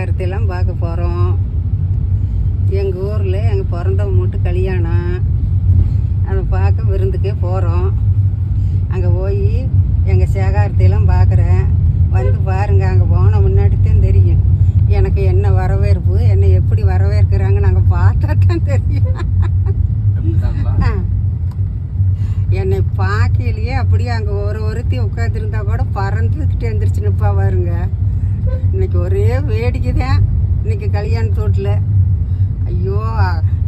சேகாரத்தையெல்லாம் பார்க்க போகிறோம் எங்கள் ஊரில் எங்கள் பிறந்தவங்க மட்டும் கல்யாணம். அதை பார்க்க விருந்துக்கே போகிறோம் அங்கே போய் எங்கள் சேகாரத்தையெல்லாம் பார்க்குறேன். வந்து பாருங்க அங்கே போன முன்னாடி தான் தெரியும். எனக்கு என்ன வரவேற்பு என்னை எப்படி வரவேற்கிறாங்க நாங்கள் பார்த்தா தான் தெரியும். என்னை பார்க்கலையே அப்படியே அங்கே ஒரு ஒருத்தி உட்காந்துருந்தா கூட பறந்துக்கிட்டு எந்திரிச்சு நிற்பா பாருங்க. ஒரே வேடிக்கை தான் இன்னைக்கு கல்யாணத்தோட்டில் ஐயோ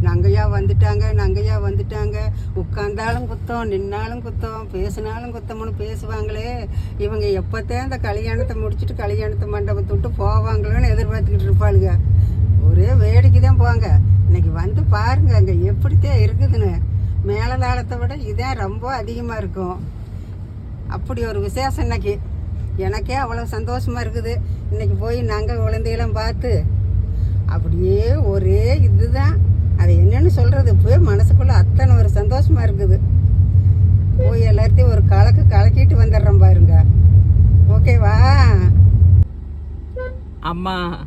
நங்கையா வந்துட்டாங்க நங்கையா வந்துட்டாங்க. உட்காந்தாலும் குத்தம் நின்னாலும் குத்தம் பேசினாலும் குத்தம்னு பேசுவாங்களே. இவங்க எப்போத்தான் இந்த கல்யாணத்தை முடிச்சுட்டு கல்யாணத்தை மண்டபத்தை விட்டு போவாங்களோன்னு எதிர்பார்த்துக்கிட்டு இருப்பாளுங்க. ஒரே வேடிக்கை தான் போங்க இன்னைக்கு வந்து பாருங்க அங்கே எப்படித்தான் இருக்குதுன்னு. மேலதாளத்தை விட இதான் ரொம்ப அதிகமாக இருக்கும். அப்படி ஒரு விசேஷம் இன்னைக்கு. எனக்கே அவ்வளோ சந்தோஷமா இருக்குது. இன்னைக்கு போய் நாங்கள் குழந்தையெல்லாம் பார்த்து அப்படியே ஒரே இதுதான். அது என்னன்னு சொல்றது? போய் மனசுக்குள்ள அத்தனை ஒரு சந்தோஷமா இருக்குது. போய் எல்லாத்தையும் ஒரு கலக்கு கலக்கிட்டு வந்துடுறோம் பாருங்க. ஓகேவா? அம்மா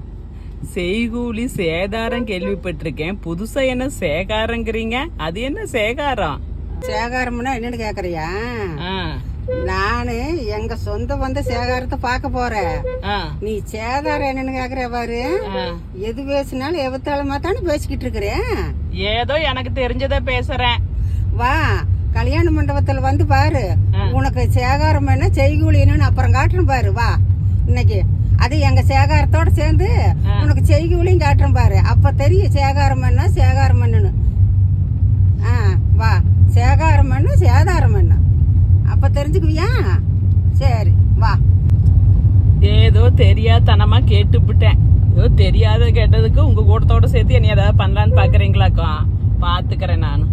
செய்கூலி சேதாரம் கேள்விப்பட்டிருக்கேன். புதுசா என்ன சேகாரங்கிறீங்க? அது என்ன சேகாரம்? சேகாரம்னா என்னன்னு கேக்குறியா? ஆ, நானு எங்க சொந்த வந்த சேகாரத்தை பார்க்க போறேன். நீ சேதாரம் என்னன்னு கேக்குற பாரு. எது பேசினாலும் எவத்தாலுமா தானே பேசிக்கிட்டு இருக்கிறேன் ஏதோ எனக்கு தெரிஞ்சதை பேசுறேன். வா கல்யாண மண்டபத்துல வந்து பாரு. உனக்கு சேகாரம் என்ன செய்கூலி என்னன்னு அப்புறம் காட்டுறேன் பாரு வா. இன்னைக்கு. அது எங்க சேகாரத்தோட சேர்ந்து உனக்கு செய்கூலியும் காட்டுறேன் பாரு. அப்ப தெரியும் சேகாரம் என்ன சேகாரம் என்னன்னு. ஆ வா. சேகாரம் என்ன சேதாரம் என்ன. தெரிஞ்சுக்குவியா? சரி வா. ஏதோ தெரியாதனமா கேட்டுவிட்டேன் ஏதோ தெரியாத கேட்டதுக்கு உங்க கூட்டத்தோட சேர்த்து என்ன ஏதாவது பண்ணலான்னு பாக்குறீங்களாக்கா? பாத்துக்கிறேன் நான்.